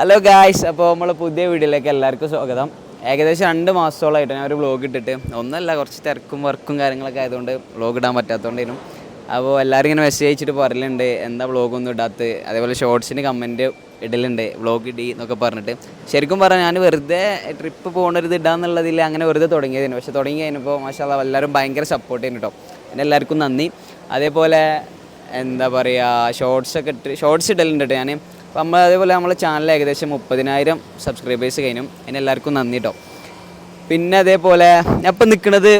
Hello guys അപ്പോൾ നമ്മളെ പുതിയ വീഡിയോയിലേക്ക് എല്ലാവർക്കും സ്വാഗതം. ഏകദേശം രണ്ട് മാസത്തോളമായിട്ട് ഞാൻ ഒരു വ്ളോഗ് ഇട്ടിട്ട് ഒന്നല്ല കുറച്ച് തിരക്കും വർക്കും കാര്യങ്ങളൊക്കെ ആയതുകൊണ്ട് വ്ളോഗ് ഇടാൻ പറ്റാത്തതുകൊണ്ടേനും അപ്പോൾ എല്ലാവരും ഇങ്ങനെ മെസ്സേജ് അയച്ചിട്ട് പറയലുണ്ട് എന്താ വ്ളോഗ് ഒന്നും ഇടാത്ത അതേപോലെ ഷോർട്സിന് കമന്റ് ഇടലുണ്ട് വ്ളോഗ് ഇടി എന്നൊക്കെ പറഞ്ഞിട്ട്. ശരിക്കും പറഞ്ഞാൽ ഞാൻ വെറുതെ ട്രിപ്പ് പോകണത് ഇടാന്നുള്ളതിൽ അങ്ങനെ വെറുതെ തുടങ്ങിയതിന്. പക്ഷേ തുടങ്ങി കഴിഞ്ഞപ്പോൾ മാഷാ എല്ലാവരും ഭയങ്കര സപ്പോർട്ട് ചെയ്യുന്നു കേട്ടോ എന്റെ എല്ലാവർക്കും നന്ദി. അതേപോലെ എന്താ പറയുക ഷോർട്സൊക്കെ ഇട്ട് ഷോർട്സ് ഇടലുണ്ട് കേട്ടോ ഞാൻ അപ്പോൾ നമ്മൾ അതേപോലെ നമ്മളെ ചാനൽ ഏകദേശം മുപ്പതിനായിരം സബ്സ്ക്രൈബേഴ്സ് കഴിഞ്ഞു. അതിന് എല്ലാവർക്കും നന്ദി കേട്ടോ പിന്നെ അതേപോലെ ഞാൻ ഇപ്പം നിൽക്കുന്നത്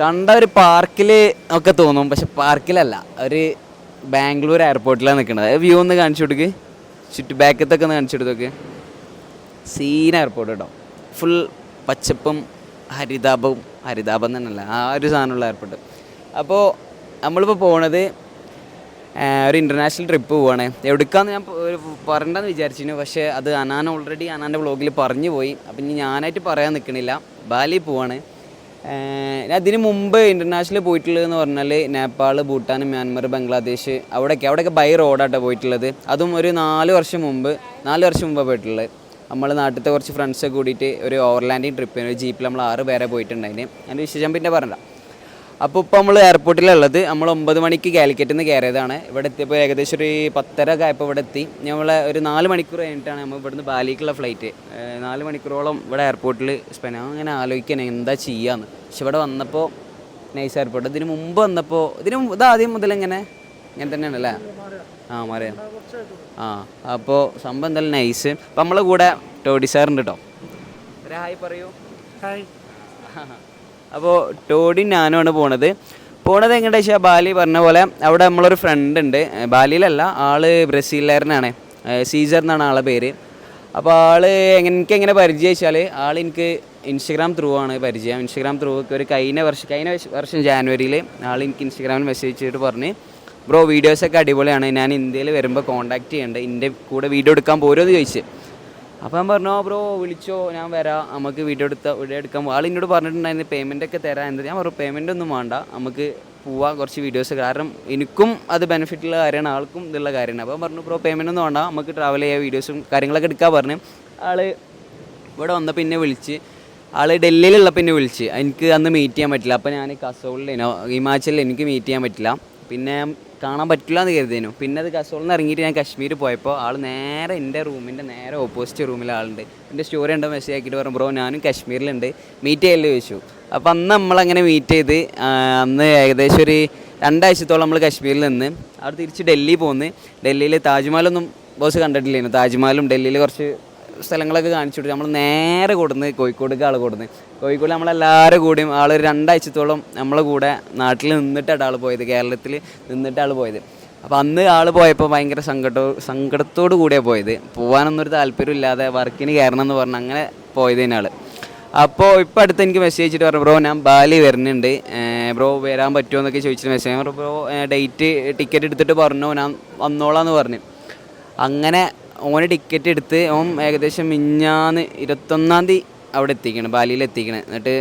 കണ്ട ഒരു പാർക്കിൽ ഒക്കെ തോന്നും. പക്ഷെ പാർക്കിലല്ല ഒരു ബാംഗ്ലൂർ എയർപോർട്ടിലാണ് നിൽക്കുന്നത് വ്യൂ ഒന്ന് കാണിച്ചു കൊടുക്ക്. ചുറ്റു ബാക്കത്തൊക്കെ ഒന്ന് കാണിച്ചു കൊടുത്തൊക്കെ സീൻ എയർപോർട്ട് കേട്ടോ ഫുൾ പച്ചപ്പും ഹരിതാപവും ഹരിതാപം തന്നെയല്ല ആ ഒരു സാധനമുള്ള എയർപോർട്ട് അപ്പോൾ നമ്മളിപ്പോൾ പോണത് ഒരു ഇന്റർനാഷണൽ ട്രിപ്പ് പോവാണ്. എവിടുക്കാന്ന് ഞാൻ പറയണ്ടെന്ന് വിചാരിച്ചിരുന്നു. പക്ഷേ അത് അനാൻ ഓൾറെഡി അനാന്റെ ബ്ലോഗിൽ പറഞ്ഞു പോയി. അപ്പം ഇനി ഞാനായിട്ട് പറയാൻ നിൽക്കണില്ല ബാലി പോവാണ്. അതിന് മുമ്പ് ഇന്റർനാഷണൽ പോയിട്ടുള്ളതെന്ന് പറഞ്ഞാൽ നേപ്പാൾ ഭൂട്ടാൻ മ്യാൻമർ ബംഗ്ലാദേശ് അവിടെയൊക്കെ അവിടെയൊക്കെ ബൈ റോഡാട്ടോ പോയിട്ടുള്ളത്. അതും ഒരു നാല് വർഷം മുമ്പ് നാല് വർഷം മുമ്പ് പോയിട്ടുള്ളത്. നമ്മൾ നാട്ടിലത്തെ കുറച്ച് ഫ്രണ്ട്സൊക്കെ കൂടിയിട്ട് ഒരു ഓവർലാൻഡിങ് ട്രിപ്പിന് ഒരു ജീപ്പിൽ നമ്മൾ ആറ് പേരെ പോയിട്ടുണ്ടായിരുന്നു അതിന്റെ വിശേഷം പിന്നെ പറഞ്ഞില്ല അപ്പോൾ ഇപ്പോൾ നമ്മൾ എയർപോർട്ടിലുള്ളത് നമ്മൾ ഒമ്പത് മണിക്ക് കാലിക്കറ്റിൽ നിന്ന് കയറിയതാണ് ഇവിടെ എത്തിയപ്പോൾ ഏകദേശം ഒരു പത്തര കായപ്പോൾ ആയപ്പോൾ ഇവിടെ എത്തി. നമ്മളെ ഒരു നാല് മണിക്കൂർ കഴിഞ്ഞിട്ടാണ് നമ്മൾ ഇവിടുന്ന് ബാലിക്കുള്ള ഫ്ലൈറ്റ് നാല് മണിക്കൂറോളം ഇവിടെ എയർപോർട്ടിൽ സ്പെൻഡ് ഞാൻ അങ്ങനെ ആലോചിക്കാൻ എന്താ ചെയ്യാന്ന്. പക്ഷെ ഇവിടെ വന്നപ്പോൾ നൈസ് എയർപോർട്ട് ഇതിന് മുമ്പ് വന്നപ്പോൾ ഇതിന് ഇത് ആദ്യം മുതൽ ഇങ്ങനെ ഇങ്ങനെ തന്നെയാണല്ലേ ആ മറിയാം ആ അപ്പോൾ സംഭവം എന്തായാലും നൈസ് അപ്പം നമ്മളെ കൂടെ ടോഡി സാറുണ്ട് കേട്ടോ ഒരു ഹായ് പറയൂ. ഹായ്. അപ്പോൾ ടോഡി ഞാനുമാണ് പോണത്. പോണത് എങ്ങനെയാ വെച്ചാൽ ബാലി പറഞ്ഞ പോലെ അവിടെ നമ്മളൊരു ഫ്രണ്ട് ഉണ്ട്. ബാലിയിലല്ല ആൾ ബ്രസീലുകാരനാണ് സീസർ എന്നാണ് ആളെ പേര്. അപ്പോൾ ആൾ എനിക്ക് എങ്ങനെ പരിചയം വെച്ചാൽ ആൾ എനിക്ക് ഇൻസ്റ്റഗ്രാം ത്രൂ ആണ് പരിചയം. ഇൻസ്റ്റഗ്രാം ത്രൂ ഒരു കഴിഞ്ഞ വർഷം കഴിഞ്ഞ വർഷം ജാനുവരിയിൽ ആൾ എനിക്ക് ഇൻസ്റ്റഗ്രാമിൽ മെസ്സേജ് ചെയ്തിട്ട് പറഞ്ഞ് ബ്രോ വീഡിയോസൊക്കെ അടിപൊളിയാണ്. ഞാൻ ഇന്ത്യയിൽ വരുമ്പോൾ കോൺടാക്ട് ചെയ്യേണ്ടത് എന്റെ കൂടെ വീഡിയോ എടുക്കാൻ പോരോ? എന്ന് ചോദിച്ചു. അപ്പോൾ ഞാൻ പറഞ്ഞു ബ്രോ വിളിച്ചോ ഞാൻ വരാം. നമുക്ക് വീഡിയോ എടുത്ത വീഡിയോ എടുക്കാൻ ആൾ എന്നോട് പറഞ്ഞിട്ടുണ്ടായിരുന്നു പേയ്മെന്റ് ഒക്കെ തരാം. എന്ത് ഞാൻ പറഞ്ഞു പേയ്മെന്റ് ഒന്നും വേണ്ട. നമുക്ക് പോവാം കുറച്ച് വീഡിയോസ് കാരണം എനിക്കും അത് ബെനിഫിറ്റ് ഉള്ള കാര്യമാണ് ആൾക്കും ഇതുള്ള കാര്യമാണ്. അപ്പോൾ പറഞ്ഞു ബ്രോ പേയ്മെന്റ് ഒന്നും വേണ്ട. നമുക്ക് ട്രാവൽ ചെയ്യാം വീഡിയോസും കാര്യങ്ങളൊക്കെ എടുക്കാൻ പറഞ്ഞു. ആൾ ഇവിടെ വന്ന പിന്നെ വിളിച്ച് ആൾ ഡൽഹിയിലുള്ള പിന്നെ വിളിച്ച്. എനിക്ക് അന്ന് മീറ്റ് ചെയ്യാൻ പറ്റില്ല. അപ്പോൾ ഞാൻ കസോളിലേനോ ഹിമാചലിൽ എനിക്ക് മീറ്റ് ചെയ്യാൻ പറ്റില്ല. പിന്നെ കാണാൻ പറ്റില്ല എന്ന് കരുതേനു പിന്നെ അത് കസോളിൽ നിന്ന് ഇറങ്ങിയിട്ട് ഞാൻ കാശ്മീർ പോയപ്പോൾ ആൾ നേരെ എന്റെ റൂമിന്റെ നേരെ ഓപ്പോസിറ്റ് റൂമിൽ ആളുണ്ട്. എന്റെ സ്റ്റോറി ഉണ്ടോ മെസ്സേജ് ആക്കിയിട്ട് പറഞ്ഞു ബ്രോ ഞാനും കാശ്മീരിലുണ്ട്. മീറ്റ് ചെയ്യല്ലേ? ചോദിച്ചു. അപ്പോൾ അന്ന് നമ്മളങ്ങനെ മീറ്റ് ചെയ്ത് അന്ന് ഏകദേശം ഒരു രണ്ടാഴ്ചത്തോളം നമ്മൾ കാശ്മീരിൽ നിന്ന് അവിടെ തിരിച്ച് ഡൽഹി പോന്ന്. ഡൽഹിയിൽ താജ്മഹലൊന്നും ബോസ് കണ്ടിട്ടില്ലായിരുന്നു താജ്മഹലും ഡൽഹിയിൽ കുറച്ച് സ്ഥലങ്ങളൊക്കെ കാണിച്ചു നമ്മൾ നേരെ കൊടുന്ന് കോഴിക്കോടേക്ക് ആൾ കൊടുന്ന്. കോഴിക്കോട് നമ്മളെല്ലാവരും കൂടിയും ആൾ രണ്ടാഴ്ചത്തോളം നമ്മളെ കൂടെ നാട്ടിൽ നിന്നിട്ടാണ് ആൾ പോയത് കേരളത്തിൽ നിന്നിട്ട് ആൾ പോയത്. അപ്പോൾ അന്ന് ആൾ പോയപ്പോൾ ഭയങ്കര സങ്കടോ സങ്കടത്തോടു കൂടിയാണ് പോയത്. പോകാനൊന്നൊരു താല്പര്യം ഇല്ലാതെ വർക്കിന് കയറണം എന്ന് പറഞ്ഞ് അങ്ങനെ പോയതിനാൾ അപ്പോൾ ഇപ്പോൾ അടുത്ത് എനിക്ക് മെസ്സേജ് അയച്ചിട്ട് പറഞ്ഞു ബ്രോ ഞാൻ ബാലി വരുന്നുണ്ട്. ബ്രോ വരാൻ പറ്റുമോ എന്നൊക്കെ ചോദിച്ചിട്ട് മെസ്സേജ് പറഞ്ഞു ബ്രോ ഡേറ്റ് ടിക്കറ്റ് എടുത്തിട്ട് പറഞ്ഞു ഞാൻ വന്നോളാം എന്ന് പറഞ്ഞു. അങ്ങനെ ഓന് ടിക്കറ്റ് എടുത്ത് ഓൻ ഏകദേശം മിഞ്ഞാന്ന് ഇരുപത്തൊന്നാം തീയതി അവിടെ എത്തിക്കണം ബാലിയിൽ എത്തിക്കണം. എന്നിട്ട്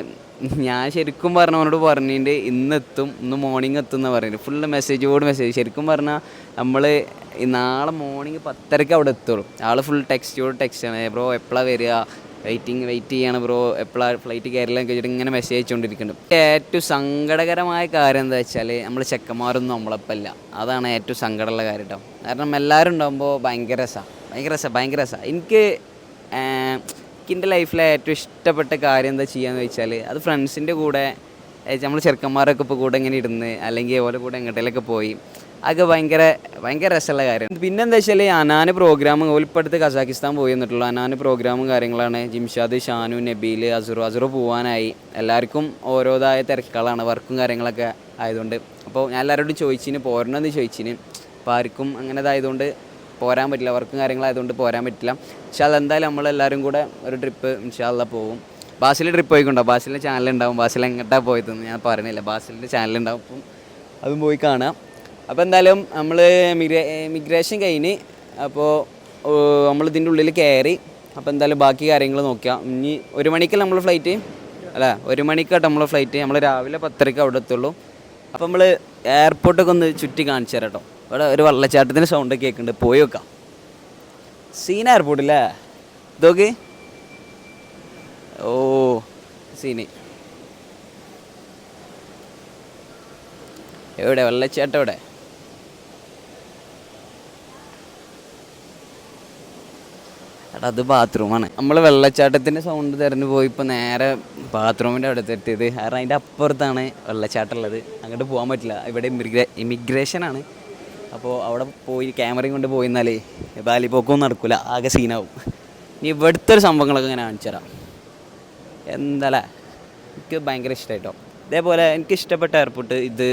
ഞാൻ ശരിക്കും പറഞ്ഞ അവനോട് പറഞ്ഞിട്ട് ഇന്ന് എത്തും ഇന്ന് മോർണിംഗ് എത്തും എന്ന് പറഞ്ഞു ഫുള്ള് മെസ്സേജോട് മെസ്സേജ് ശരിക്കും പറഞ്ഞാൽ നമ്മൾ നാളെ മോർണിംഗ് പത്തരക്ക് അവിടെ എത്തുള്ളൂ. ആൾ ഫുൾ ടെക്സ്റ്റോട് ടെക്സ്റ്റാണ് ബ്രോ എപ്പോഴാണ് വരിക? വെയിറ്റിംഗ് വെയിറ്റ് ചെയ്യാണ് ബ്രോ എപ്പോഴാണ് ഫ്ലൈറ്റ് കയറില്ല ചോദിച്ചിട്ട് ഇങ്ങനെ മെസ്സേജ് അയച്ചുകൊണ്ടിരിക്കുന്നുണ്ട് ഏറ്റവും സങ്കടകരമായ കാര്യം എന്താ വെച്ചാൽ നമ്മൾ ചെക്കന്മാരൊന്നും നമ്മളപ്പല്ല അതാണ് ഏറ്റവും സങ്കടമുള്ള കാര്യം കേട്ടോ കാരണം എല്ലാവരും ഉണ്ടാകുമ്പോൾ ഭയങ്കര രസമാണ് ഭയങ്കര രസമാണ് ഭയങ്കര രസമാണ് എനിക്ക് എനിക്കിന്റെ ലൈഫിലെ ഏറ്റവും ഇഷ്ടപ്പെട്ട കാര്യം എന്താ ചെയ്യാന്ന് വെച്ചാൽ അത് ഫ്രണ്ട്സിന്റെ കൂടെ നമ്മൾ ചെറുക്കന്മാരൊക്കെ ഇപ്പോൾ കൂടെ ഇങ്ങനെ ഇരുന്ന് അല്ലെങ്കിൽ ഓരോ കൂടെ എങ്ങോട്ടേലൊക്കെ പോയി അതൊക്കെ ഭയങ്കര ഭയങ്കര രസമുള്ള കാര്യം. പിന്നെ എന്താ വെച്ചാൽ അനാന് പ്രോഗ്രാം ഓലിപ്പടുത്ത് കസാക്കിസ്ഥാൻ പോയി എന്നിട്ടുള്ളൂ അനാന് പ്രോഗ്രാമും കാര്യങ്ങളാണ്. ജിംഷാദ് ഷാനു നബീൽ അസുറു അസുറു പോവാനായി. എല്ലാവർക്കും ഓരോതായ തിരക്കുകളാണ് വർക്കും കാര്യങ്ങളൊക്കെ ആയതുകൊണ്ട്. അപ്പോൾ ഞാൻ എല്ലാവരോടും ചോദിച്ചിന് പോരണമെന്ന് ചോദിച്ചിന്. അപ്പോൾ ആർക്കും അങ്ങനെ ഇതായതുകൊണ്ട് പോരാൻ പറ്റില്ല. വർക്കും കാര്യങ്ങളായതുകൊണ്ട് പോരാൻ പറ്റില്ല. പക്ഷേ അതെന്തായാലും നമ്മളെല്ലാവരും കൂടെ ഒരു ട്രിപ്പ് ഇൻഷാല്ല പോകും ബാസിൽ ട്രിപ്പ് പോയിക്കൊണ്ടോ? ബാസിലിന്റെ ചാനലുണ്ടാവും ബാസിൽ എങ്ങോട്ടാണ് പോയതെന്ന് ഞാൻ പറയണില്ല ബാസിലിന്റെ ചാനലുണ്ടാവും അപ്പം അതും പോയി കാണാം. അപ്പോൾ എന്തായാലും നമ്മൾ മിഗ്രേ മിഗ്രേഷൻ കഴിഞ്ഞ് അപ്പോൾ നമ്മൾ ഇതിന്റെ ഉള്ളിൽ കയറി അപ്പോൾ എന്തായാലും ബാക്കി കാര്യങ്ങൾ നോക്കാം ഇനി ഒരു മണിക്കല്ല നമ്മൾ ഫ്ലൈറ്റ് അല്ല ഒരു മണിക്കാട്ടോ നമ്മൾ ഫ്ലൈറ്റ് നമ്മൾ രാവിലെ പത്തരക്ക് അവിടെ എത്തുള്ളൂ. അപ്പോൾ നമ്മൾ എയർപോർട്ടൊക്കെ ഒന്ന് ചുറ്റി കാണിച്ചു തരാം കേട്ടോ ഇവിടെ ഒരു വെള്ളച്ചാട്ടത്തിന്റെ സൗണ്ട് കേൾക്കുന്നുണ്ട് പോയി വെക്കാം സീന എയർപോർട്ടില്ലേ ഇതൊക്കെ ഓ സീന് എവിടെ? വെള്ളച്ചാട്ടം എവിടെ? എടാ അത് ബാത്റൂമാണ് നമ്മൾ വെള്ളച്ചാട്ടത്തിന്റെ സൗണ്ട് തിരഞ്ഞു പോയി ഇപ്പോൾ നേരെ ബാത്റൂമിന്റെ അവിടെ എത്തിയത്. കാരണം അതിന്റെ അപ്പുറത്താണ് വെള്ളച്ചാട്ടം ഉള്ളത്. അങ്ങോട്ട് പോകാൻ പറ്റില്ല. ഇവിടെ ഇമിഗ്രേ ഇമിഗ്രേഷനാണ് അപ്പോൾ അവിടെ പോയി ക്യാമറയും കൊണ്ട് പോയി എന്നാലേ ബാലിപ്പോക്കൊന്നും നടക്കില്ല ആകെ സീനാവും ഇനി ഇവിടുത്തെ ഒരു സംഭവങ്ങളൊക്കെ ഇങ്ങനെ കാണിച്ചു തരാം എന്താല്ലേ എനിക്ക് ഭയങ്കര ഇഷ്ടമായിട്ടോ ഇതേപോലെ എനിക്ക് ഇഷ്ടപ്പെട്ട എയർപോർട്ട് ഇത്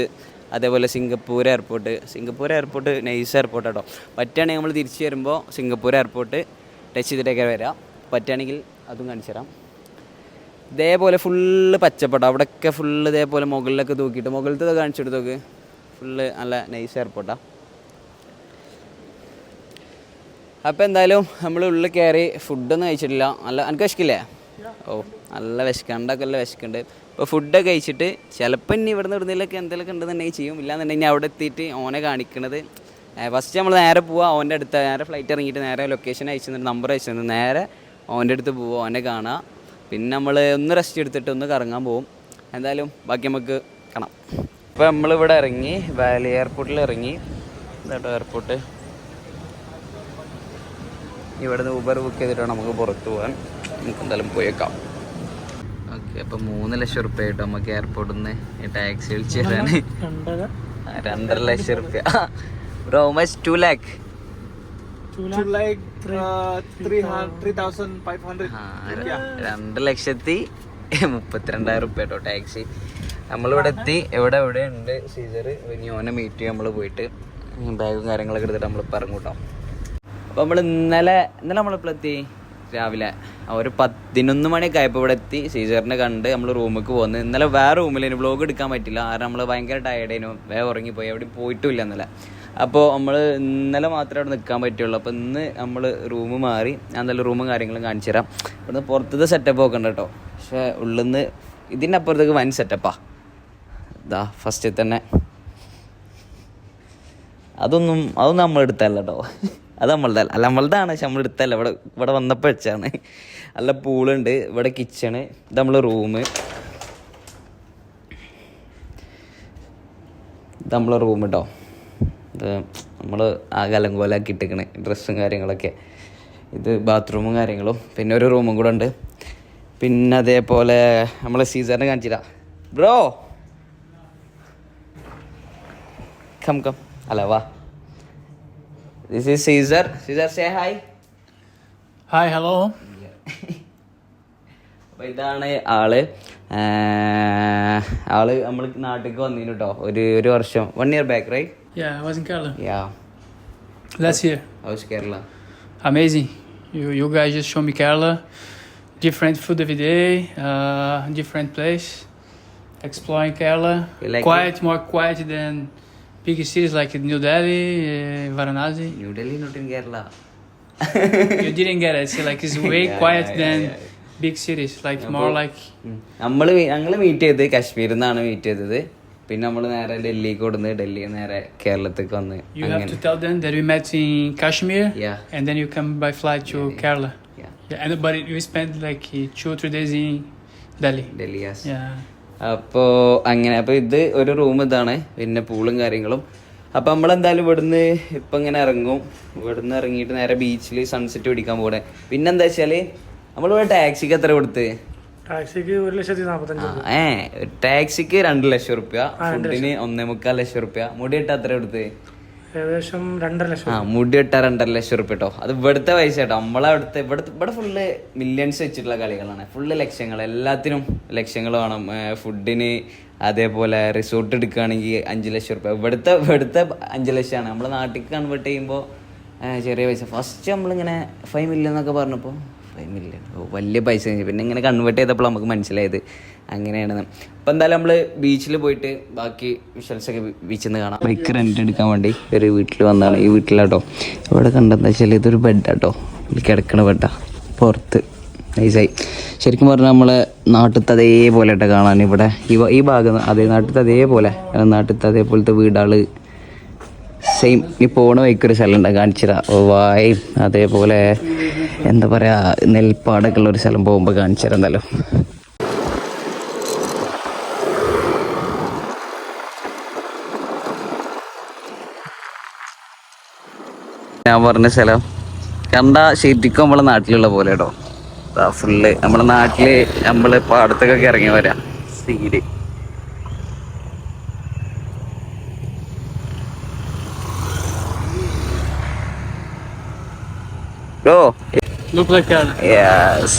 അതേപോലെ Singapore airport Singapore airport nice airport കേട്ടോ പറ്റുകയാണെങ്കിൽ നമ്മൾ തിരിച്ചു വരുമ്പോൾ സിംഗപ്പൂർ എയർപോർട്ട് ടച്ച് ചെയ്തിട്ടൊക്കെ വരാം. പറ്റുകയാണെങ്കിൽ അതും കാണിച്ചു തരാം ഇതേപോലെ ഫുള്ള് പച്ചപ്പെട്ടോ. അവിടെയൊക്കെ ഫുള്ള് ഇതേപോലെ മുകളിലൊക്കെ തൂക്കിയിട്ട് മുകളിലത്തെ കാണിച്ചു കൊടുത്തോക്ക് ഫുള്ള് നല്ല നൈസ് എയർപോർട്ടാണ് അപ്പോൾ എന്തായാലും നമ്മൾ ഉള്ളിൽ കയറി ഫുഡൊന്നും കഴിച്ചിട്ടില്ല. നല്ല എനിക്ക് വിശക്കില്ലേ? ഓ നല്ല വിശക്കണ്ടൊക്കെ നല്ല വിശക്കുണ്ട്. ഇപ്പോൾ ഫുഡൊക്കെ കഴിച്ചിട്ട് ചിലപ്പോൾ ഇനി ഇവിടുന്ന് ഇവിടുന്നതിലൊക്കെ എന്തെങ്കിലുമൊക്കെ ഉണ്ടെന്നുണ്ടെങ്കിൽ ചെയ്യും. ഇല്ലാന്നുണ്ടെങ്കിൽ അവിടെ എത്തിയിട്ട് ഓനെ കാണിക്കണത്. ഫസ്റ്റ് നമ്മൾ നേരെ പോവുക ഓന്റെ അടുത്ത് നേരെ ഫ്ലൈറ്റ് ഇറങ്ങിയിട്ട് നേരെ ലൊക്കേഷൻ അയച്ചു നമ്പർ അയച്ചു നേരെ ഓന്റെ അടുത്ത് പോവുക ഓനെ കാണുക പിന്നെ നമ്മൾ ഒന്ന് റെസ്റ്റ് എടുത്തിട്ട് ഒന്ന് കറങ്ങാൻ പോവും. എന്തായാലും ബാക്കി നമുക്ക് കാണാം. ഇപ്പോൾ നമ്മളിവിടെ ഇറങ്ങി വാലി എയർപോർട്ടിൽ ഇറങ്ങി. എയർപോർട്ട് ഇവിടുന്ന് ഊബർ ബുക്ക് ചെയ്തിട്ടാണ് നമുക്ക് പുറത്തു പോകാൻ. നമുക്ക് എന്തായാലും പോയേക്കാം. ഓക്കെ അപ്പം മൂന്ന് ലക്ഷം റുപ്യ കിട്ടും നമുക്ക് എയർപോർട്ടിൽ നിന്ന് ടാക്സി വിളിച്ച് തരാൻ രണ്ടര. ലക്ഷം റുപ്യ. Bro much two lakh To like 300, 3,500. രണ്ട് ലക്ഷത്തി മുപ്പത്തിരണ്ടായിരം റുപ്യ കേട്ടോ ടാക്സി നമ്മളിവിടെ എത്തി. എവിടെ എവിടെ ഉണ്ട് സീസർ ഇനി ഓനെ മീറ്റ് ചെയ്യാൻ നമ്മൾ പോയിട്ട്. ബാഗും കാര്യങ്ങളൊക്കെ എടുത്തിട്ട് നമ്മൾ ഇറങ്ങൂട്ടോ അപ്പോൾ നമ്മൾ ഇന്നലെ ഇന്നലെ നമ്മളിപ്പോൾ എത്തി? രാവിലെ. ഒരു പതിനൊന്ന് മണിയൊക്കെ ആയപ്പോൾ ഇവിടെ എത്തി. സീസറിനെ കണ്ട് നമ്മൾ റൂമിലേക്ക് പോകുന്നത് ഇന്നലെ വേറെ റൂമിൽ ഇനി ബ്ലോഗ് എടുക്കാൻ പറ്റില്ല. കാരണം നമ്മൾ ഭയങ്കര ടയർഡേനു വേഗം ഉറങ്ങിപ്പോയി. എവിടെയും പോയിട്ടുമില്ല ഇന്നലെ. അപ്പോൾ നമ്മൾ ഇന്നലെ മാത്രമേ അവിടെ നിൽക്കാൻ പറ്റുള്ളൂ. അപ്പോൾ ഇന്ന് നമ്മൾ റൂം മാറി. ഞാൻ നല്ല റൂമും കാര്യങ്ങളും കാണിച്ചു തരാം. ഇവിടുന്ന് പുറത്തത്തെ സെറ്റപ്പ് ഒക്കെ ഉണ്ട് കേട്ടോ. പക്ഷേ ഉള്ളിൽ നിന്ന് ഇതിന്റെ അപ്പുറത്തേക്ക് വൻ സെറ്റപ്പാണ് ഇതാ ഫസ്റ്റിൽ തന്നെ. അതൊന്നും അതൊന്നും നമ്മൾ എടുത്തല്ല കേട്ടോ. അത് നമ്മളുടെ അല്ല നമ്മളതാണ്. പക്ഷെ നമ്മൾ എടുത്തല്ല ഇവിടെ ഇവിടെ വന്നപ്പോൾ വെച്ചാണ് നല്ല പൂളുണ്ട്. ഇവിടെ കിച്ചണ് ഇത് നമ്മൾ റൂമ് ഇത് നമ്മളെ റൂം കേട്ടോ ഇത് നമ്മൾ ആ കലം കോലാക്കി ഇട്ടിക്കണ് ഡ്രസ്സും കാര്യങ്ങളൊക്കെ. ഇത് ബാത്റൂമും കാര്യങ്ങളും. പിന്നെ ഒരു റൂമും കൂടെ ഉണ്ട്. പിന്നെ അതേപോലെ നമ്മൾ സീസറിനെ കാണിച്ചില്ല. ബ്രോ കം കം അല്ല വാ. This is Caesar Caesar say hi Hi, hello. അപ്പൊ ഇതാണ് ആള് ആഹ് ആള് നമ്മൾ നാട്ടിലേക്ക് വന്നിന് കേട്ടോ ഒരു ഒരു വർഷം one year back right Yeah, I was in Kerala yeah last year. How's Kerala Amazing. You you guys just show me Kerala, different food every day, uh, different place, exploring Kerala. You like quiet, more quiet than big cities like New Delhi, uh, Varanasi. New Delhi, not in Kerala. you didn't get it. See, like it's way Yeah, quiet yeah, yeah, than yeah. big cities. Like more like നമ്മൾ ഞങ്ങൾ meet ചെയ്തത് കാശ്മീരിൽ നിന്നാണ് meet ചെയ്തത് പിന്നെ നമ്മൾ നേരെ ഡൽഹിക്ക് കൊടുന്ന് ഡൽഹി നേരെ കേരളത്തേക്ക് വന്ന് you have to to tell them that we met in Kashmir, Yeah. and then you come by flight to Kerala. Yeah, Yeah, and but you spent like uh, two three days in Delhi. Delhi yes. Yeah. അപ്പോൾ അങ്ങനെ അപ്പോൾ ഇത് ഒരു room ഇതാണ്. പിന്നെ പൂളും കാര്യങ്ങളും. അപ്പോൾ നമ്മളെന്തായാലും ഇവിടുന്ന് ഇപ്പം ഇങ്ങനെ ഇറങ്ങും. ഇവിടുന്ന് ഇറങ്ങിയിട്ട് നേരെ ബീച്ചിൽ സൺസെറ്റ് പിടിക്കാൻ പോകണേ പിന്നെ എന്താ വെച്ചാൽ നമ്മളിവിടെ ടാക്സിക്ക് എത്ര കൊടുത്ത്? ടാക്സിക്ക് ഒരു ലക്ഷത്തി നാൽപ്പത്തഞ്ച് ഏ ടാക്സിക്ക് രണ്ട് ലക്ഷം റുപ്യ. ഫുഡിന് ഒന്നേ മുക്കാൽ ലക്ഷം റുപ്യ. മുടി ഇട്ട് എത്ര കൊടുത്ത്? ഏകദേശം രണ്ടര ലക്ഷം. ആ മുടി ഇട്ട രണ്ടര ലക്ഷം റുപ്യ കേട്ടോ അത് ഇവിടുത്തെ പൈസ കേട്ടോ നമ്മളെ അവിടുത്തെ ഇവിടുത്തെ ഇവിടെ ഫുള്ള് മില്യൺസ് വെച്ചിട്ടുള്ള കളികളാണ്. ഫുള്ള് ലക്ഷങ്ങൾ. എല്ലാത്തിനും ലക്ഷങ്ങൾ വേണം. ഫുഡിന് അതേപോലെ റിസോർട്ട് എടുക്കുകയാണെങ്കിൽ അഞ്ച് ലക്ഷം റുപ്യ ഇവിടുത്തെ ഇവിടുത്തെ അഞ്ച് ലക്ഷമാണ്. നമ്മളെ നാട്ടിൽ കൺവേർട്ട് ചെയ്യുമ്പോൾ ചെറിയ പൈസ. ഫസ്റ്റ് നമ്മളിങ്ങനെ ഫൈവ് മില്യൺ എന്നൊക്കെ പറഞ്ഞപ്പോൾ ഫൈവ് മില്യൺ വലിയ പൈസ. പിന്നെ ഇങ്ങനെ കൺവേർട്ട് ചെയ്തപ്പോൾ നമുക്ക് മനസ്സിലായത് അങ്ങനെയാണ് അപ്പം എന്തായാലും നമ്മൾ ബീച്ചിൽ പോയിട്ട് ബാക്കി വിഷ്വൽസ് ഒക്കെ ബീച്ചിൽ നിന്ന് കാണാം. ബൈക്ക് റെന്റ് എടുക്കാൻ വേണ്ടി ഒരു വീട്ടിൽ വന്നതാണ് ഈ വീട്ടിലാട്ടോ. ഇവിടെ കണ്ടെന്താ വെച്ചാൽ ഇതൊരു ബെഡാട്ടോ ഇതിൽ കിടക്കണ ബെഡാ പുറത്ത്. നൈസായി ശരിക്കും പറഞ്ഞാൽ നമ്മളെ നാട്ടിലത്തെ അതേപോലെ കാണാൻ. ഇവിടെ ഈ ഈ ഭാഗം അതേ നാട്ടിലത്തെ അതേപോലെ. നാട്ടിലത്തെ അതേപോലത്തെ വീടാൾ സെയിം ഈ പോണ വഴിക്കൊരു സ്ഥലം ഉണ്ട് കാണിച്ചിരാ ഓ വായ്. അതേപോലെ എന്താ പറയുക നെൽപ്പാടൊക്കെ ഉള്ള ഒരു സ്ഥലം പോകുമ്പോൾ കാണിച്ചു തരാം ഞാൻ പറഞ്ഞ സ്ഥലം. കണ്ട ശരിക്കും നമ്മളെ നാട്ടിലുള്ള പോലെ കേട്ടോ. ഫുള്ള് നമ്മളെ നാട്ടിൽ നമ്മൾ പാടത്തൊക്കെ ഇറങ്ങി വരാം. സീൽ. ഓ Look like Kerala. Yes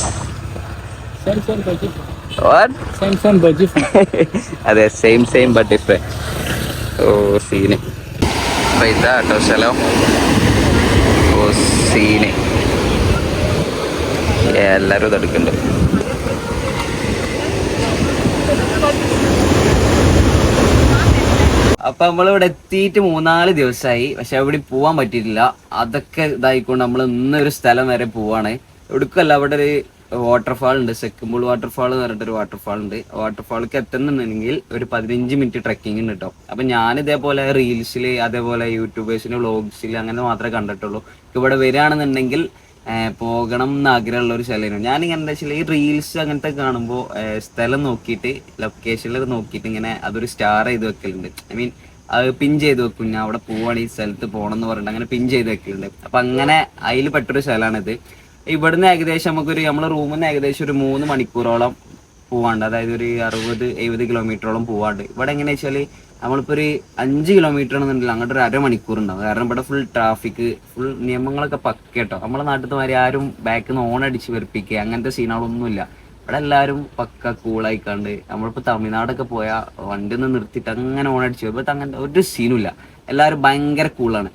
Same, same, but different. What Same, same, but different. അതെ സെയിം സെയിം ബട്ട് ഡിഫറെന്റ് ഓ സീന്. ഇതാട്ടോ ഇതാ കേട്ടോ സ്ഥലം. സീന്. എല്ലാവരും ഇതെടുക്കുന്നുണ്ട് അപ്പൊ നമ്മളിവിടെ എത്തിയിട്ട് മൂന്നാൽ ദിവസമായി പക്ഷെ എവിടെ പോവാൻ പറ്റിയിട്ടില്ല. അതൊക്കെ ഇതായിക്കൊണ്ട് നമ്മൾ ഇന്നൊരു സ്ഥലം വരെ പോവാണ്. എവിടേക്കല്ല അവിടെ ഒരു വാട്ടർഫാൾ ഉണ്ട്. സെക്കുമ്പോൾ വാട്ടർഫാൾ എന്ന് പറഞ്ഞിട്ടൊരു വാട്ടർഫാൾ ഉണ്ട്. വാട്ടർഫാൾക്ക് എത്തുന്നുണ്ടെങ്കിൽ ഒരു പതിനഞ്ച് മിനിറ്റ് ട്രക്കിംഗ് ഉണ്ട് കേട്ടോ അപ്പൊ ഞാൻ ഇതേപോലെ റീൽസിൽ അതേപോലെ യൂട്യൂബേഴ്സിന്റെ വ്ളോഗ്സിൽ അങ്ങനെ മാത്രമേ കണ്ടിട്ടുള്ളൂ. ഇവിടെ വരികയാണെന്നുണ്ടെങ്കിൽ പോകണം എന്ന് ആഗ്രഹമുള്ള ഒരു സ്ഥലമാണ് ഞാൻ എന്താ വെച്ചാൽ ഈ റീൽസ് അങ്ങനത്തെ കാണുമ്പോൾ സ്ഥലം നോക്കിയിട്ട് ലൊക്കേഷനിൽ നോക്കിയിട്ട് ഇങ്ങനെ അതൊരു സ്റ്റാർ ചെയ്ത് വെക്കലുണ്ട്. ഐ മീൻ അത് പിൻ ചെയ്ത് വെക്കും. ഞാൻ അവിടെ പോവാണ് ഈ സ്ഥലത്ത് പോകണം എന്ന് പറഞ്ഞിട്ട് അങ്ങനെ പിൻ ചെയ്ത് വെക്കലുണ്ട്. അപ്പൊ അങ്ങനെ അതിൽ പെട്ടൊരു സ്ഥലമാണിത് ഇവിടുന്ന് ഏകദേശം നമുക്കൊരു നമ്മളെ റൂമിൽ നിന്ന് ഏകദേശം ഒരു മൂന്ന് മണിക്കൂറോളം പോവാണ്ട്. അതായത് ഒരു അറുപത് എഴുപത് കിലോമീറ്ററോളം പോവാണ്ട്. ഇവിടെ എങ്ങനെയാ വെച്ചാൽ നമ്മളിപ്പോ ഒരു അഞ്ച് കിലോമീറ്റർ ആണെന്നുണ്ടെങ്കിൽ അങ്ങോട്ട് ഒരു അരമണിക്കൂർ ഉണ്ടാവും കാരണം ഇവിടെ ഫുൾ ട്രാഫിക് ഫുൾ നിയമങ്ങളൊക്കെ പക്ക കേട്ടോ നമ്മളെ നാട്ടിൽ മാതിരി ആരും ബാക്കിൽ നിന്ന് ഓൺ അടിച്ച് വെറുപ്പിക്കുക അങ്ങനത്തെ സീനുകളൊന്നുമില്ല ഇവിടെ എല്ലാവരും പക്ക കൂളായിക്കാണ്ട് നമ്മളിപ്പോ തമിഴ്നാടൊക്കെ പോയാൽ വണ്ടി ഒന്ന് നിർത്തിയിട്ട് അങ്ങനെ ഓൺ അടിച്ച് ഇവിടെ അങ്ങനത്തെ ഒരു സീനുമില്ല എല്ലാവരും ഭയങ്കര കൂളാണ്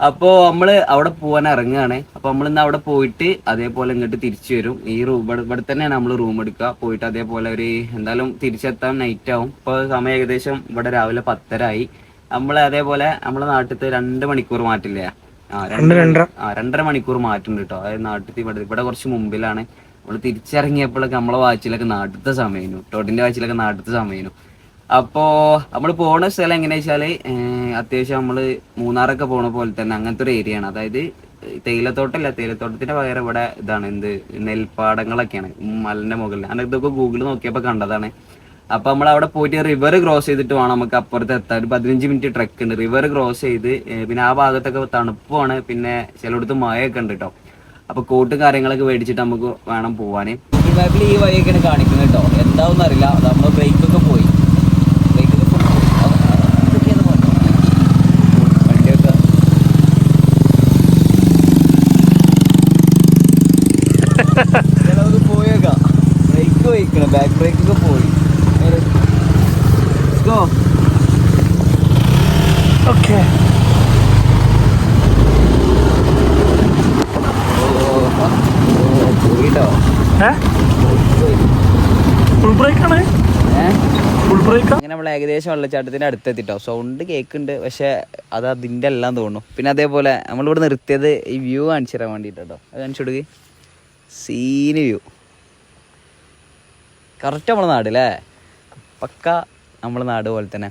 അപ്പോൾ നമ്മൾ അവിടെ പോകാൻ ഇറങ്ങുകയാണ് അപ്പോൾ നമ്മൾ ഇന്ന് അവിടെ പോയിട്ട് അതേപോലെ ഇങ്ങോട്ട് തിരിച്ചു വരും ഈ റൂം ഇവിടെ തന്നെയാണ് നമ്മൾ റൂം എടുക്കുക പോയിട്ട് അതേപോലെ ഒരു എന്തായാലും തിരിച്ചെത്താൻ നൈറ്റ് ആവും ഇപ്പോൾ സമയം ഏകദേശം ഇവിടെ രാവിലെ പത്തരായി നമ്മൾ അതേപോലെ നമ്മളെ നാട്ടിലത്തെ രണ്ട് മണിക്കൂർ മാറ്റില്ല ആ രണ്ട് രണ്ടര. ആ രണ്ടര മണിക്കൂർ മാറ്റുണ്ട് കേട്ടോ അതായത് നാട്ടിൽ ഇവിടെ ഇവിടെ കുറച്ച് മുമ്പിലാണ് നമ്മൾ തിരിച്ചിറങ്ങിയപ്പോഴൊക്കെ നമ്മളെ വാച്ചിലൊക്കെ നാട്ടിലത്തെ സമയനു ടോട്ടിന്റെ വാച്ചിലൊക്കെ നാട്ടിലത്തെ സമയനു അപ്പോ നമ്മൾ പോണ സ്ഥലം എങ്ങനെയാ വെച്ചാൽ അത്യാവശ്യം നമ്മൾ മൂന്നാറൊക്കെ പോണ പോലെ തന്നെ അങ്ങനത്തെ ഒരു ഏരിയ ആണ്. അതായത് തേയിലത്തോട്ടല്ല തേയിലത്തോട്ടത്തിന്റെ പകരം ഇവിടെ ഇതാണ് എന്ത് നെൽപ്പാടങ്ങളൊക്കെയാണ് മലന്റെ മുകളിൽ അങ്ങനെ ഇതൊക്കെ ഗൂഗിളിൽ നോക്കിയപ്പോ കണ്ടതാണ്. അപ്പൊ നമ്മൾ അവിടെ പോയിട്ട് റിവർ ക്രോസ് ചെയ്തിട്ട് വേണം നമുക്ക് അപ്പുറത്ത് എത്താൻ. ഒരു പതിനഞ്ച് മിനിറ്റ് ട്രക്ക് ഉണ്ട്. റിവർ ക്രോസ് ചെയ്ത് പിന്നെ ആ ഭാഗത്തൊക്കെ തണുപ്പാണ് പിന്നെ ചിലയിടത്ത് മഴയൊക്കെ ഉണ്ട് കേട്ടോ അപ്പൊ കോട്ടും കാര്യങ്ങളൊക്കെ മേടിച്ചിട്ട് നമുക്ക് വേണം പോവാന്. ഈ വഴിയൊക്കെയാണ് കാണിക്കുന്നത് കേട്ടോ എന്താണെന്ന് അറിയില്ല നമ്മൾ ബ്രേക്കൊക്കെ പോയി ബ്രേക്കൊക്കെ വണ്ടിയൊക്കെ ചിലവർക്ക് പോയേക്കാം. ബ്രേക്ക് ബാക്ക് ബ്രേക്കൊക്കെ പോയി. Go okay. പോയിട്ടോ. ഫുൾ അങ്ങനെ നമ്മൾ ഏകദേശം വെള്ളച്ചാട്ടത്തിന്റെ അടുത്തെത്തിട്ടോ. സൗണ്ട് കേൾക്കുന്നുണ്ട്. പക്ഷെ അത് അതിന്റെ എല്ലാം തോന്നുന്നു. പിന്നെ അതേപോലെ നമ്മളിവിടെ നിർത്തിയത് ഈ വ്യൂ കാണിച്ചു തരാൻ വേണ്ടിട്ടോ അത് കാണിച്ചു കൊടുക്ക് സീന് വ്യൂ. കറക്റ്റ് നമ്മുടെ നാട് അല്ലേ പക്ക നമ്മുടെ നാട് പോലെ തന്നെ.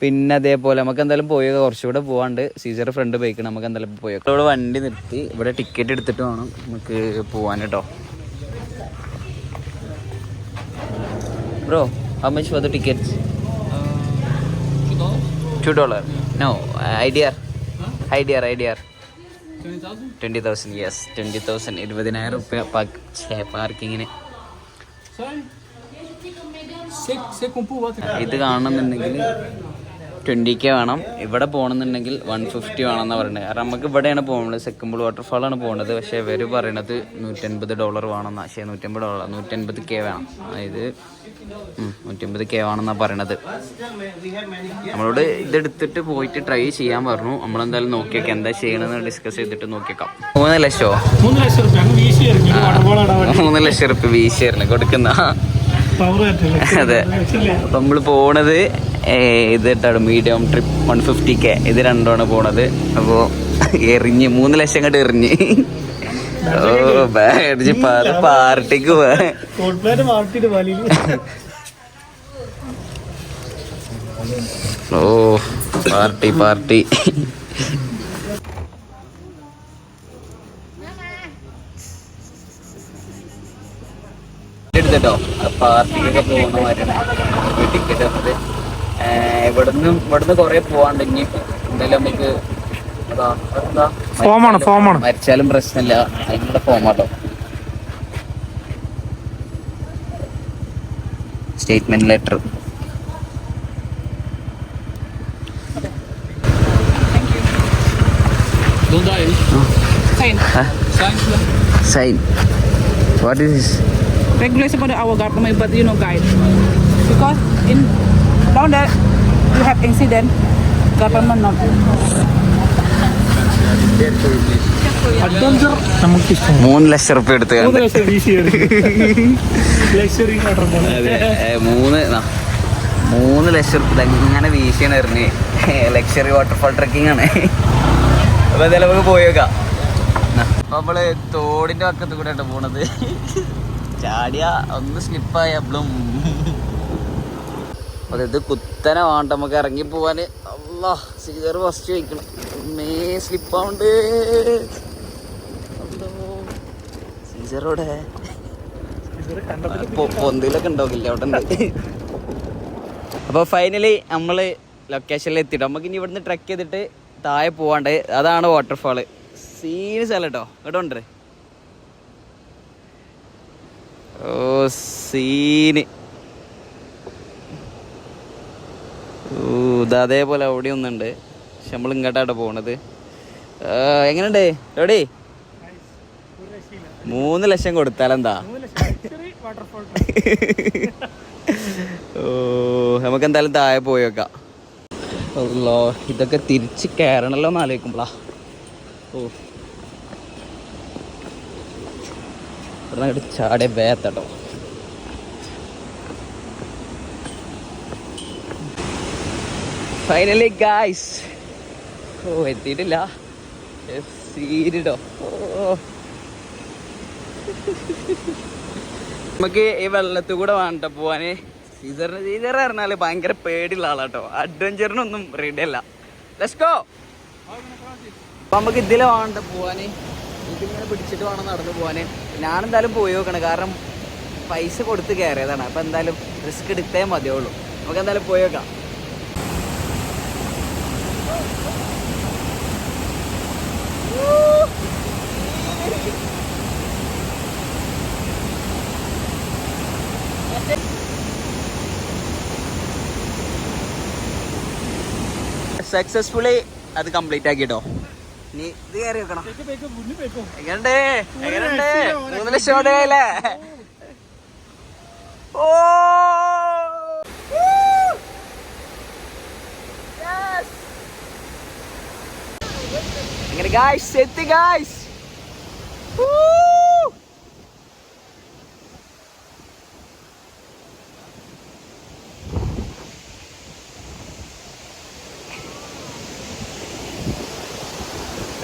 പിന്നെ അതേപോലെ നമുക്ക് എന്തായാലും പോയി കുറച്ചുകൂടെ പോവാണ്ട്. സീസർ ഫ്രണ്ട് ബൈക്ക് നമുക്ക് എന്തായാലും പോയി ഇവിടെ വണ്ടി നിർത്തി. ഇവിടെ ടിക്കറ്റ് എടുത്തിട്ട് വേണം നമുക്ക് പോവാൻ കേട്ടോ. Bro how much for the tickets? Two dollar no idea. Idea idea. Twenty thousand yes twenty thousand ഇരുപതിനായിരം റുപ്യ പാർക്കിങ്ങിന് ഇത് കാണണമെന്നുണ്ടെങ്കിൽ ട്വന്റി കെ വേണം. ഇവിടെ പോകണമെന്നുണ്ടെങ്കിൽ വൺ ഫിഫ്റ്റി വേണമെന്നാണ് പറയുന്നത്. കാരണം നമുക്ക് ഇവിടെയാണ് പോകുന്നത്. സെക്കമ്പിൾ വാട്ടർഫാളാണ് പോകുന്നത്. പക്ഷേ ഇവർ പറയണത് നൂറ്റൻപത് ഡോളർ വേണമെന്നാ. പക്ഷേ നൂറ്റമ്പത് ഡോളർ നൂറ്റൻപത് കെ വേണം. അതായത് നൂറ്റമ്പത് കെ വേണമെന്നാണ് പറയണത്. നമ്മളോട് ഇതെടുത്തിട്ട് പോയിട്ട് ട്രൈ ചെയ്യാൻ പറഞ്ഞു. നമ്മളെന്തായാലും നോക്കിയേക്കാം. എന്താ ചെയ്യണമെന്ന് ഡിസ്കസ് ചെയ്തിട്ട് നോക്കിയേക്കാം. മൂന്ന് ലക്ഷമോ മൂന്ന് ലക്ഷം റുപ്യ വീശിയായിരുന്നു കൊടുക്കുന്ന. അതെ. അപ്പം നമ്മൾ പോണത് ഇതിട്ടാണ് medium trip one fifty K ഇത് രണ്ടുമാണ് പോണത്. അപ്പോൾ എറിഞ്ഞ് മൂന്ന് ലക്ഷം കണ്ട് എറിഞ്ഞ്. ഓ ബാഡിച്ച് അത് പാർട്ടിക്ക് ഓ പാർട്ടി പാർട്ടി. എടുത്തിട്ടോ? പാർട്ടിക്കൊക്കെ പോകുന്ന മാതിരിയാണ്. ടിക്കറ്റ് വന്നത് ഇവിടുന്ന് ഇവിടുന്ന് കുറെ പോവാണ്ട് ഇനി എന്തായാലും നമുക്ക് ഫോമാണ് ഫോമാണ് മരിച്ചാലും പ്രശ്നമില്ല അതിനുള്ള ഫോമാട്ടോ statement letter. Sign. What is this Regulation for the our government, but you know, guide. Because in down there, you have incident, government not. മൂന്ന് ലക്ഷം റുപ്യ എടുത്ത് മൂന്ന് മൂന്ന് ലക്ഷം റുപ്യ ഇങ്ങനെ വീശിയാണ് എറിഞ്ഞ് ലക്ഷറി വാട്ടർഫാൾ ട്രക്കിംഗ് ആണ്. അപ്പൊ എന്തായാലും നമുക്ക് പോയേക്കാം അപ്പൊ നമ്മൾ തോടിന്റെ പക്കത്ത് കൂടെ ആട്ടോ പോണത്. ചാടിയ ഒന്ന് സ്ലിപ്പായ ബ്ലും. ഇത് കുത്തനെ വേണ്ട നമുക്ക് ഇറങ്ങി പോവാൻ അല്ലാ സീസർ ഫസ്റ്റ് കഴിക്കണം. മേ സ്ലിപ്പാവുണ്ട്. സീസറോടെ പൊന്തിലൊക്കെ ഉണ്ടാവില്ല അവിടെ അപ്പോൾ ഫൈനലി നമ്മൾ ലൊക്കേഷനിൽ എത്തിയിട്ട് നമുക്ക് ഇനി ഇവിടുന്ന് ട്രക്ക് ചെയ്തിട്ട് താഴെ പോവാണ്ട്. അതാണ് വാട്ടർഫാൾ സീന് സ്ഥലം കേട്ടോ. ഇവിടെ ഉണ്ട്? ഓ സീന് ഇത് അതേപോലെ അവിടെ ഒന്നുണ്ട്. പക്ഷെ നമ്മൾ ഇങ്ങോട്ടാണ് പോണത്. എങ്ങനെയുണ്ട്? എവിടെ മൂന്ന് ലക്ഷം കൊടുത്താലെന്താ? ഓ നമുക്ക് എന്തായാലും താഴെ പോയി വെക്കാം. ഇതൊക്കെ തിരിച്ച് കയറണല്ലോ എന്ന് ആലോചിക്കുമ്പോളാ. ഓ. ഇവിടെ ചാടിയ ബേത്തട്ടോ ഫൈനലി ഗായ്സ് ഓ എത്തിയിട്ടില്ല. സീരിടോ നമുക്ക് ഈ വെള്ളത്തിൽ കൂടെ വേണ്ട പോവാന്? സീസറിന് സീസർ പറഞ്ഞാൽ ഭയങ്കര പേടിയുള്ള ആളാട്ടോ. അഡ്വഞ്ചറിനൊന്നും റെഡി അല്ല. ലെസ്കോ നമുക്ക് ഇതിലെ വേണ്ട പോവാന്? ഇതിങ്ങനെ പിടിച്ചിട്ട് വേണം നടന്നു പോവാന്. ഞാനെന്തായാലും പോയി നോക്കണം. കാരണം പൈസ കൊടുത്ത് കയറിയതാണ് അപ്പൊ എന്തായാലും റിസ്ക് എടുത്തേ മതിയുള്ളൂ നമുക്ക് എന്തായാലും പോയി നോക്കാം. സക്സസ്ഫുള്ളി അത് കംപ്ലീറ്റ് ആക്കിട്ടോ. നീ ഇത് കയറി വെക്കണം. എങ്ങനെയുണ്ട്? എങ്ങനെയുണ്ട്? മൂന്ന് ലക്ഷം അല്ലേ ഓ! ഗായ്സ് എത്തി ഗായ്സ്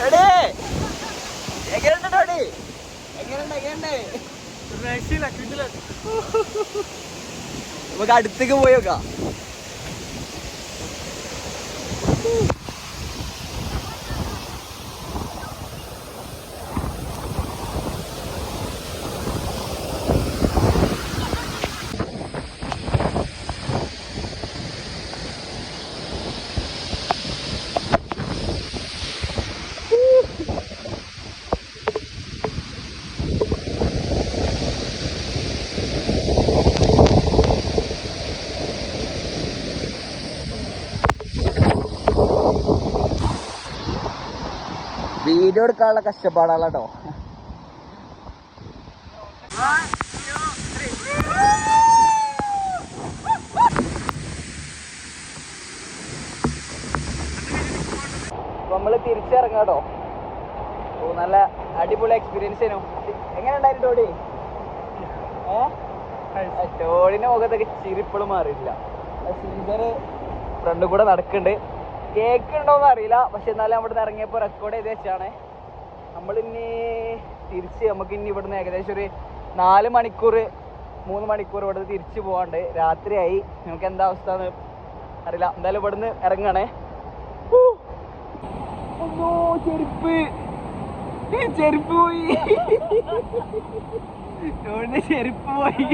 എടേ എങ്ങനെയുണ്ട് ഡോഡി എങ്ങനെയുണ്ട് എങ്ങനെയുണ്ട് നമുക്ക് അടുത്തേക്ക് പോയി നോക്കാം വീഡിയോ എടുക്കാനുള്ള കഷ്ടപ്പാടാണ് കേട്ടോ നമ്മൾ നമ്മൾ തിരിച്ചിറങ്ങാട്ടോ. ഓ നല്ല അടിപൊളി എക്സ്പീരിയൻസ് ആയിരുന്നു. എങ്ങനെ ഉണ്ടായിരുന്നു ടോടി ഏ? മുഖത്തൊക്കെ ചിരിപ്പിളും മാറിയില്ല സീസർ ഫ്രണ്ട് കൂടെ നടക്കുന്നുണ്ട് കേക്ക് ഉണ്ടോന്ന് അറിയില്ല. പക്ഷെ എന്നാലും അവിടുന്ന് ഇറങ്ങിയപ്പോൾ റെക്കോർഡ് ചെയ്ത് വെച്ചാണ് നമ്മളിനി തിരിച്ച് നമുക്ക് ഇനി ഇവിടുന്ന് ഏകദേശം ഒരു നാല് മണിക്കൂർ മൂന്ന് മണിക്കൂർ ഇവിടുന്ന് തിരിച്ചു പോകാണ്ട് രാത്രിയായി. നമുക്ക് എന്താ അവസ്ഥ എന്ന് അറിയില്ല. എന്തായാലും ഇവിടുന്ന് ഇറങ്ങണേ. ചെരുപ്പ്. ചെരുപ്പ് പോയി. ചെരുപ്പ് പോയി.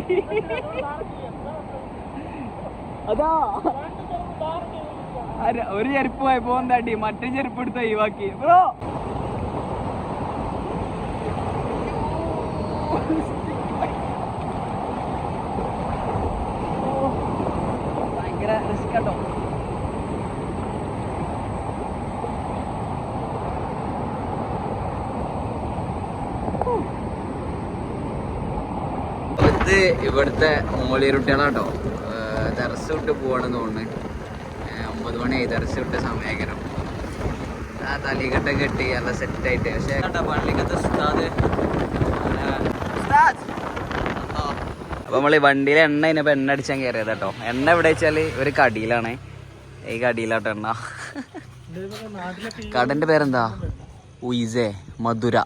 അതാ. ഒരു ചെരുപ്പ് പോയപ്പോ എന്താട്ടി മറ്റേ ചെരുപ്പ് എടുത്ത് ഒഴിവാക്കി. ബ്രോ! ഭയങ്കര റിസ്ക് കേട്ടോ ഇവിടുത്തെ മോളിയറുട്ടികളാട്ടോ ദർസ് വിട്ട് പോവാണെന്ന് തോന്നുന്നു. മണിയായി ദർസ് വിട്ട സമയകരം. ആ തലീകെട്ട കെട്ടി നല്ല സെറ്റായിട്ട്. പക്ഷേ പള്ളിക്കത്തെ ഉസ്താദ്? അപ്പൊ നമ്മൾ വണ്ടിയിലെ എണ്ണ ഇതിനപ്പോ എണ്ണ അടിച്ചാൽ കയറിയത് കേട്ടോ. എണ്ണ എവിടെ വെച്ചാൽ ഒരു കടിയിലാണ്. ഈ കടിയിലാട്ടോ എണ്ണ. കടന്റെ പേരെന്താ? ഉയിസേ മധുര.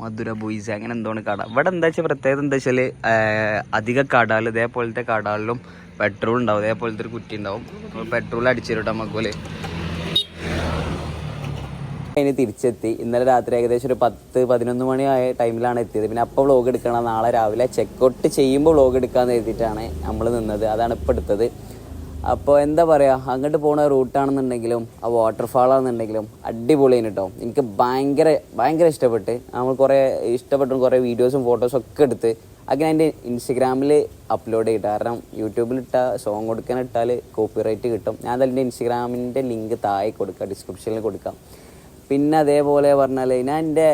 മധുര ബുയിസ അങ്ങനെ എന്തോ കട. ഇവിടെ എന്താ വെച്ചാൽ പ്രത്യേകത എന്താ വെച്ചാൽ അധിക കടാൽ ഇതേപോലത്തെ കടകളിലും പെട്രോൾ ഉണ്ടാവും. അതേപോലത്തെ ഒരു കുറ്റി ഉണ്ടാവും. പെട്രോൾ അടിച്ചു തരും നമുക്ക് പോലെ. ഇനി തിരിച്ചെത്തി. ഇന്നലെ രാത്രി ഏകദേശം ഒരു പത്ത് പതിനൊന്ന് മണി ആയ ടൈമിലാണ് എത്തിയത്. പിന്നെ അപ്പോൾ വ്ളോഗ് എടുക്കണം. നാളെ രാവിലെ ചെക്കൗട്ട് ചെയ്യുമ്പോൾ വ്ളോഗ് എടുക്കാമെന്ന് എഴുതിയിട്ടാണ് നമ്മൾ നിന്നത്. അതാണ് ഇപ്പോൾ എടുത്തത്. അപ്പോൾ എന്താ പറയുക അങ്ങോട്ട് പോണ റൂട്ടാണെന്നുണ്ടെങ്കിലും ആ വാട്ടർഫാൾ ആണെന്നുണ്ടെങ്കിലും അടിപൊളിയാണ് കേട്ടോ എനിക്ക് ഭയങ്കര ഭയങ്കര ഇഷ്ടപ്പെട്ട്. നമ്മൾ കുറേ ഇഷ്ടപ്പെട്ടു കുറേ വീഡിയോസും ഫോട്ടോസും ഒക്കെ എടുത്ത് അങ്ങനെ എന്റെ ഇൻസ്റ്റഗ്രാമിൽ അപ്ലോഡ് ചെയ്തിട്ട് കാരണം യൂട്യൂബിൽ ഇട്ട സോങ് കൊടുക്കാൻ ഇട്ടാൽ കോപ്പിറൈറ്റ് കിട്ടും. ഞാൻ അതിന്റെ ഇൻസ്റ്റഗ്രാമിന്റെ ലിങ്ക് താഴെ കൊടുക്കാം ഡിസ്ക്രിപ്ഷനിൽ കൊടുക്കാം. പിന്നെ അതേപോലെ പറഞ്ഞാൽ ഞാൻ എന്റെ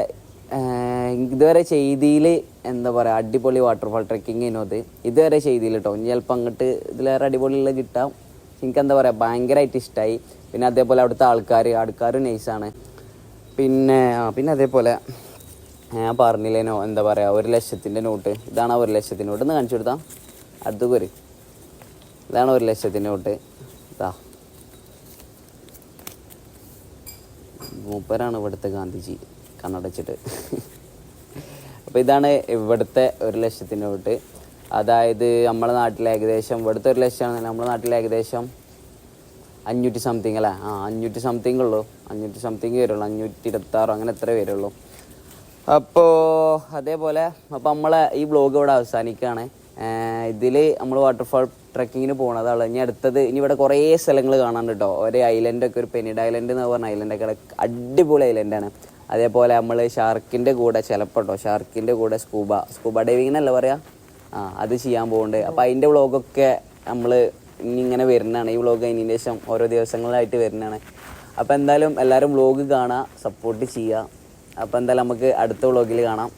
ഇതുവരെ ചെയ്തിയിൽ എന്താ പറയുക അടിപൊളി വാട്ടർഫാൾ ട്രക്കിങ്ങിനും അത്. ഇതുവരെ ചെയ്തിയിൽ കേട്ടോ ഇനി ചിലപ്പോൾ അങ്ങോട്ട് ഇതിലേറെ അടിപൊളിയുള്ള കിട്ടാം. എനിക്ക് എന്താ പറയുക ഭയങ്കരമായിട്ട് ഇഷ്ടമായി പിന്നെ അതേപോലെ അവിടുത്തെ ആൾക്കാർ ആൾക്കാരും നൈസാണ് പിന്നെ പിന്നെ അതേപോലെ ഞാൻ പറഞ്ഞില്ലേനോ എന്താ പറയുക ഒരു ലക്ഷത്തിന്റെ നോട്ട്. ഇതാണ് ഒരു ലക്ഷത്തിന്റെ നോട്ട്. ഒന്ന് കാണിച്ചു കൊടുത്താൽ അടുത്ത് പോര് ഇതാണ് ഒരു ലക്ഷത്തിന്റെ നോട്ട്. ഇതാ മൂപ്പരാണ് ഇവിടുത്തെ ഗാന്ധിജി കണ്ണടച്ചിട്ട്. അപ്പോൾ ഇതാണ് ഇവിടുത്തെ ഒരു ലക്ഷത്തിന്റെ നോട്ട്. അതായത് നമ്മുടെ നാട്ടിൽ ഏകദേശം ഇവിടുത്തെ ഒരു ലക്ഷമാണ് നമ്മുടെ നാട്ടിൽ ഏകദേശം അഞ്ഞൂറ്റി സംതിങ് അല്ലേ? ആ അഞ്ഞൂറ്റി സംതിങ് ഉള്ളൂ. അഞ്ഞൂറ്റി സംതിങ് വരുള്ളൂ അഞ്ഞൂറ്റി ഇരുപത്താറോ അങ്ങനെ എത്ര വരുള്ളൂ അപ്പോൾ അതേപോലെ അപ്പോൾ നമ്മളെ ഈ ബ്ലോഗ് ഇവിടെ അവസാനിക്കുകയാണ്. ഇതിൽ നമ്മൾ വാട്ടർഫാൾ ട്രക്കിങ്ങിന് പോണതാണ്. ഇനി അടുത്തത് ഇനി ഇവിടെ കുറേ സ്ഥലങ്ങൾ കാണാൻ കേട്ടോ ഒരേ ഐലൻഡൊക്കെ ഒരു പെനിഡ് ഐലൻഡ് എന്ന് പറഞ്ഞ ഐലൻഡൊക്കെ അടിപൊളി ഐലൻഡാണ് അതേപോലെ നമ്മൾ ഷാർക്കിന്റെ കൂടെ ചിലപ്പോൾ കേട്ടോ ഷാർക്കിന്റെ കൂടെ സ്കൂബ സ്കൂബ ഡൈവിങ്ങിനല്ല പറയാ? ആ അത് ചെയ്യാൻ പോകുന്നുണ്ട് അപ്പോൾ അതിന്റെ വ്ളോഗൊക്കെ നമ്മൾ ഇനി ഇങ്ങനെ വരുന്നതാണ്. ഈ വ്ളോഗ് അതിന് ശേഷം ഓരോ ദിവസങ്ങളിലായിട്ട് വരുന്നതാണ്. അപ്പോൾ എന്തായാലും എല്ലാവരും വ്ളോഗ് കാണുക സപ്പോർട്ട് ചെയ്യുക. അപ്പോൾ എന്തായാലും നമുക്ക് അടുത്ത വ്ളോഗിൽ കാണാം.